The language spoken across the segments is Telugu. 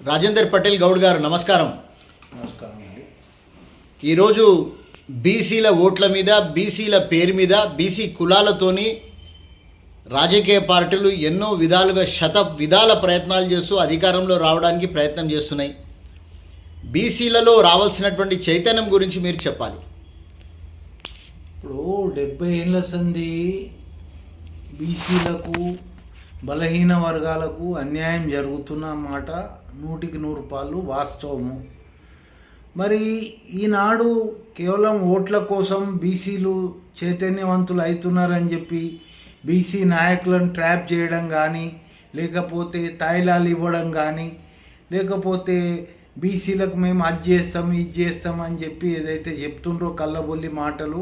రాజేందర్ పటేల్ గౌడ్ గారు నమస్కారం. నమస్కారం అండి. ఈరోజు బీసీల ఓట్ల మీద బీసీల పేరు మీద బీసీ కులాలతోని రాజకీయ పార్టీలు ఎన్నో విధాలుగా శత విధాల ప్రయత్నాలు చేస్తూ అధికారంలో రావడానికి ప్రయత్నం చేస్తున్నాయి. బీసీలలో రావాల్సినటువంటి చైతన్యం గురించి మీరు చెప్పాలి. ఇప్పుడు డెబ్బై ఏళ్ళ సంధి బీసీలకు బలహీన వర్గాలకు అన్యాయం జరుగుతున్న మాట నూటికి నూరు పాళ్ళు వాస్తవము. మరి ఈనాడు కేవలం ఓట్ల కోసం బీసీలు చైతన్యవంతులు అవుతున్నారని చెప్పి బీసీ నాయకులను ట్రాప్ చేయడం కానీ లేకపోతే తాయిలాలు ఇవ్వడం కానీ లేకపోతే బీసీలకు మేము అది చేస్తాం ఇది చేస్తాం అని చెప్పి ఏదైతే చెప్తుండ్రో కళ్ళబొల్లి మాటలు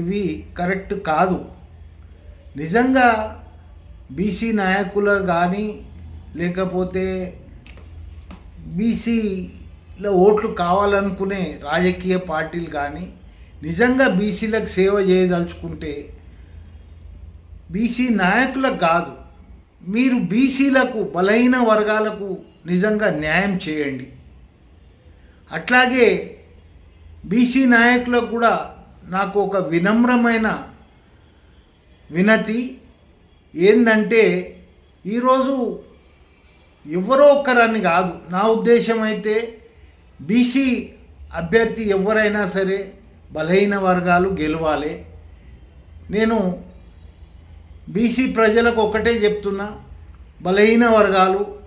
ఇవి కరెక్ట్ కాదు. నిజంగా బీసీ నాయకులు కానీ లేకపోతే బీసీలో ఓట్లు కావాలనుకునే రాజకీయ పార్టీలు కానీ నిజంగా బీసీలకు సేవ చేయదలుచుకుంటే బీసీ నాయకులకు కాదు. మీరు బీసీలకు బలహీన వర్గాలకు నిజంగా న్యాయం చేయండి. అట్లాగే బీసీ నాయకులకు కూడా నాకు ఒక వినమ్రమైన వినతి ఏందంటే ఈరోజు ఎవరో ఒక్కరని కాదు. నా ఉద్దేశం అయితే బీసీ అభ్యర్థి ఎవరైనా సరే బలహీన వర్గాలు గెలవాలి. నేను బీసీ ప్రజలకు ఒకటే చెప్తున్నా బలహీన వర్గాలు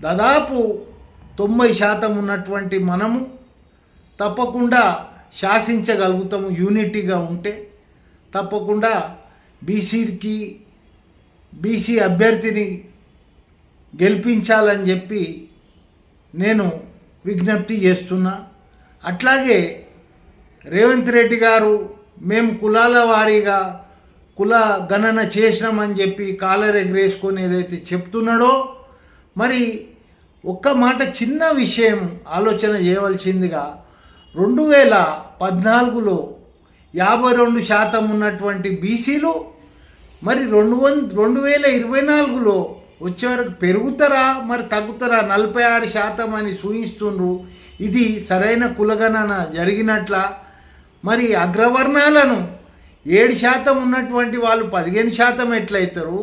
దాదాపు తొంభై శాతం ఉన్నటువంటి మనము తప్పకుండా శాసించగలుగుతాము యూనిటీగా ఉంటే. తప్పకుండా బీసీకి బీసీ అభ్యర్థిని గెలిపించాలని చెప్పి నేను విజ్ఞప్తి చేస్తున్నా. అట్లాగే రేవంత్ రెడ్డి గారు మేము కులాల వారీగా కుల గణన చేసినామని చెప్పి కాలర్ ఎగరేసుకొని ఏదైతే చెప్తున్నాడో మరి ఒక్క మాట చిన్న విషయం ఆలోచన చేయవలసిందిగా రెండు వేల పద్నాలుగులో యాభై రెండు శాతం ఉన్నటువంటి బీసీలు మరి రెండు వంద రెండు వేల ఇరవై నాలుగులో వచ్చే వరకు పెరుగుతారా? మరి తగ్గుతారా? నలభై ఆరు శాతం అని సూచిస్తుండ్రు. ఇది సరైన కులగణన జరిగినట్ల? మరి అగ్రవర్ణాలను ఏడు శాతం ఉన్నటువంటి వాళ్ళు పదిహేను శాతం ఎట్లయితారు?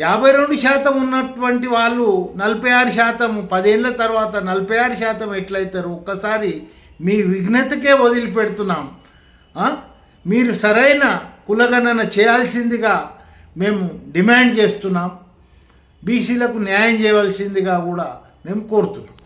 యాభై రెండు శాతం ఉన్నటువంటి వాళ్ళు నలభై ఆరు శాతం పదేళ్ళ తర్వాత నలభై ఆరు శాతం ఎట్లయితారు? ఒక్కసారి మీ విఘ్నతకే వదిలిపెడుతున్నాం. మీరు సరైన కులగణన చేయాల్సిందిగా మేము డిమాండ్ చేస్తున్నాం. బీసీలకు న్యాయం చేయవలసిందిగా కూడా మేము కోరుతున్నాం.